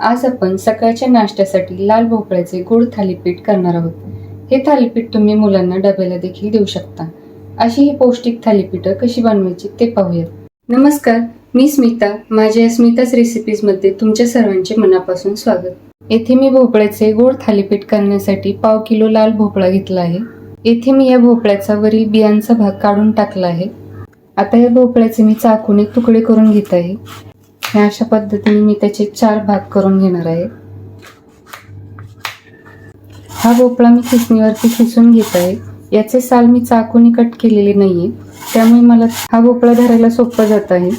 आज आपण सकाळच्या नाश्त्यासाठी लाल भोपळ्याचे गोड थालीपीठ करणार आहोत. हे थालीपीठ तुम्ही मुलांना डब्याला देखील देऊ शकता. अशी ही पौष्टिक थालीपीठं कशी बनवायची ते पाहूयात. नमस्कार मी स्मिता. माझ्या या स्मिताच रेसिपीजमध्ये तुमच्या सर्वांचे मनापासून स्वागत. येथे मी भोपळ्याचे गोड थालीपीठ करण्यासाठी पाव किलो लाल भोपळा घेतला आहे. येथे मी या भोपळ्याचा वरील बियांचा भाग काढून टाकला आहे. आता या भोपळ्याचे मी चाकूने तुकडे करून घेत आहे. अशा पद्धतीने मी त्याचे चार भाग करून घेणार आहे. हा भोपळा मी खिसणीवरती खिसून घेत आहे. याचे साल मी चाकूने कट केलेले नाहीये. त्यामुळे मला हा भोपळा धरायला सोपं जात आहे.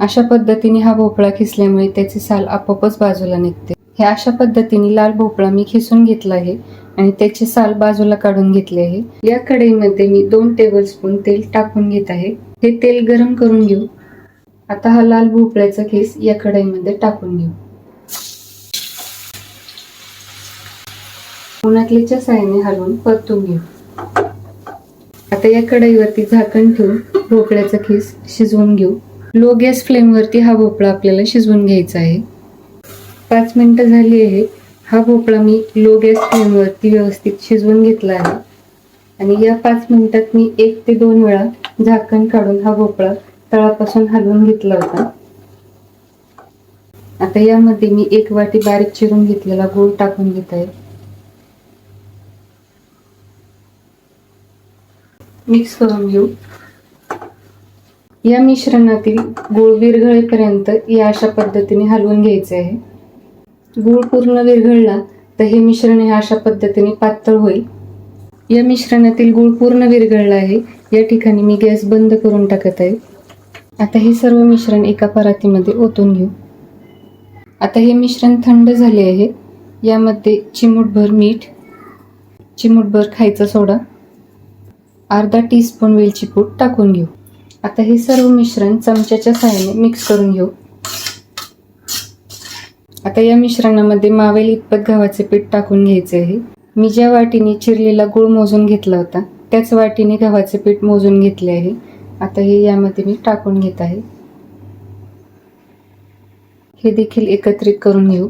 अशा पद्धतीने हा भोपळा खिसल्यामुळे त्याचे साल आपोआपच बाजूला निघते. हे अशा पद्धतीने लाल भोपळा मी खिसून घेतला आहे आणि त्याचे साल बाजूला काढून घेतले आहे. या कढईमध्ये मी दोन टेबल स्पून तेल टाकून घेत आहे. हे तेल गरम करून घेऊ. आता हा लाल भोपळ्याचा केस या कढईमध्ये टाकून घेऊ. उन्हातलीच्या साहाय्याने हलवून परतून घेऊ. आता या कढईवरती झाकण ठेवून भोपळ्याचा खीस शिजवून घेऊ. लो गॅस फ्लेमवरती हा भोपळा आपल्याला शिजवून घ्यायचा आहे. पाच मिनिटं झाली आहे हा भोपळा मी लो गॅस फ्लेमवरती व्यवस्थित शिजवून घेतला आहे. आणि या पाच मिनिटात मी एक ते दोन वेळा झाकण काढून हा भोपळा तळापासून हलवून घेतला होता. आता यामध्ये मी एक वाटी बारीक चिरून घेतलेला गूळ टाकून घेत आहे. मिक्स करून घेऊ. या मिश्रणातील गूळ विरघळेपर्यंत या अशा पद्धतीने हलवून घ्यायचे आहे. गूळ पूर्ण विरघळला तर हे मिश्रण हे अशा पद्धतीने पातळ होईल. या मिश्रणातील गूळ पूर्ण विरघळला आहे. या ठिकाणी मी गॅस बंद करून टाकत आहे. आता हे सर्व मिश्रण एका परातीमध्ये ओतून घेऊ. आता हे मिश्रण थंड झाले आहे. यामध्ये चिमूटभर मीठ चिमूटभर खायचा सोडा अर्धा टीस्पून वेलची पूड टाकून घेऊ. आता हे सर्व मिश्रण चमच्याच्या सहाय्याने मिक्स करून घेऊ. आता या मिश्रणामध्ये मावेल इतपत गव्हाचे पीठ टाकून घ्यायचे आहे. मी ज्या वाटीने चिरलेला गुळ मोजून घेतला होता त्याच वाटीने गव्हाचे पीठ मोजून घेतले आहे. आता हे यामध्ये मी टाकून घेत आहे. हे देखील एकत्रित करून घेऊ.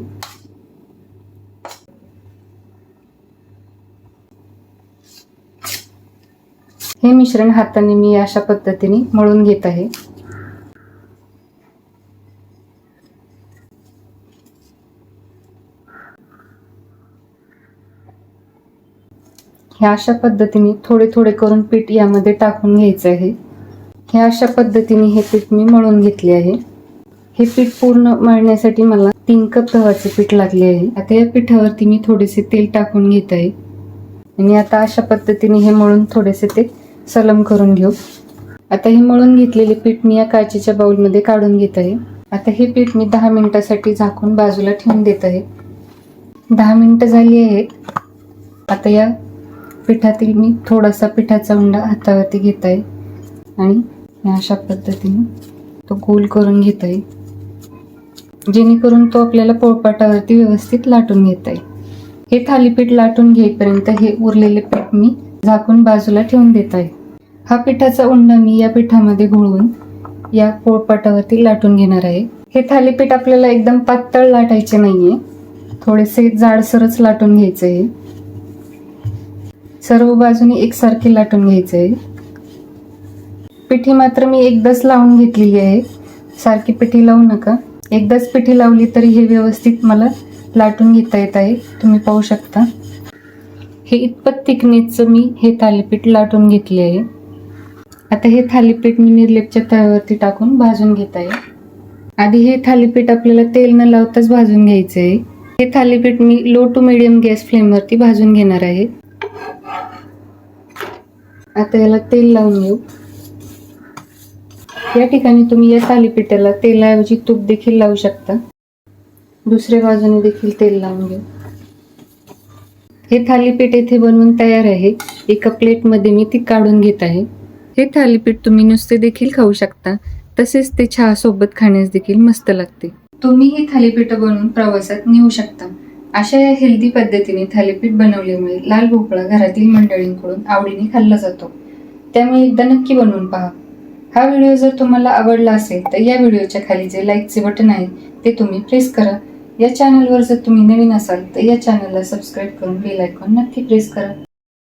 हे मिश्रण हाताने मी अशा पद्धतीने मळून घेत आहे. ह्या अशा पद्धतीने थोडे थोडे करून पीठ यामध्ये टाकून घ्यायचं आहे. हे अशा पद्धतीने हे पीठ मी मळून घेतले आहे. हे पीठ पूर्ण मळण्यासाठी मला तीन कप गव्हाचे पीठ लागले आहे. आता या पिठावरती मी थोडेसे तेल टाकून घेत आहे. आणि आता अशा पद्धतीने हे मळून थोडेसे ते सलम करून घेऊ. आता हे मळून घेतलेले पीठ मी या काचेच्या बाऊलमध्ये काढून घेत आहे. आता हे पीठ मी दहा मिनिटासाठी झाकून बाजूला ठेवून देत आहे. दहा मिनटं झाली आहेत. आता या पिठातील मी थोडासा पिठाचा उंडा हातावरती घेत आहे. आणि अशा पद्धतीने तो गोल करून घेता येईल जेणेकरून तो आपल्याला पोळपाटावरती व्यवस्थित लाटून घेता येईल हे थालीपीठ लाटून घेईपर्यंत हे उरलेले पीठ मी झाकून बाजूला ठेवून देत आहे हा पिठाचा उंडा मी या पिठामध्ये घोळून या पोळपाटावरती लाटून घेणार आहे. हे थालीपीठ आपल्याला एकदम पातळ लाटायचे नाहीये. थोडेसे जाडसरच लाटून घ्यायचे आहे सर्व बाजूने एकसारखे लाटून घ्यायचे आहे पिठी मात्र मी एकदाच लावून घेतलेली आहे. सारखी पिठी लावू नका. एकदाच पिठी लावली तरी हे व्यवस्थित मला लाटून घेता येत आहे. तुम्ही पाहू शकता. हे इतपत तिकनेचं मी हे थालीपीठ लाटून घेतले आहे. आता हे थालीपीठ मी निर्लेपच्या तव्यावरती टाकून भाजून घेत आहे. आधी हे थालीपीठ आपल्याला तेल न लावताच भाजून घ्यायचं आहे. हे थालीपीठ मी लो टू मिडियम गॅस फ्लेमवरती भाजून घेणार आहे. आता याला तेल लावून घेऊ. या ठिकाणी तुम्ही या थालीपीठाला तेलाऐवजी तूप देखील लावू शकता. दुसऱ्या बाजूने देखील तेल लावून घेऊ. हे थालीपीठ येथे बनवून तयार आहे. एका प्लेटमध्ये मी ती काढून घेत आहे. हे थालीपीठ तुम्ही नुसते देखील खाऊ शकता. तसेच ते चहा सोबत खाण्यास देखील मस्त लागते. तुम्ही ही थालीपीठ बनवून प्रवासात नेऊ शकता. अशा या हेल्दी पद्धतीने थालीपीठ बनवल्यामुळे लाल भोपळा घरातील मंडळींकडून आवडीने खाल्ला जातो. त्यामुळे एकदा नक्की बनवून पहा. हा व्हिडिओ जर तुम्हाला आवडला असेल तर या व्हिडिओच्या खाली जे लाईकचे बटन आहे ते तुम्ही प्रेस करा. या चॅनलवर जर तुम्ही नवीन असाल तर या चॅनलला सबस्क्राईब करून बेल आयकॉन नक्की प्रेस करा.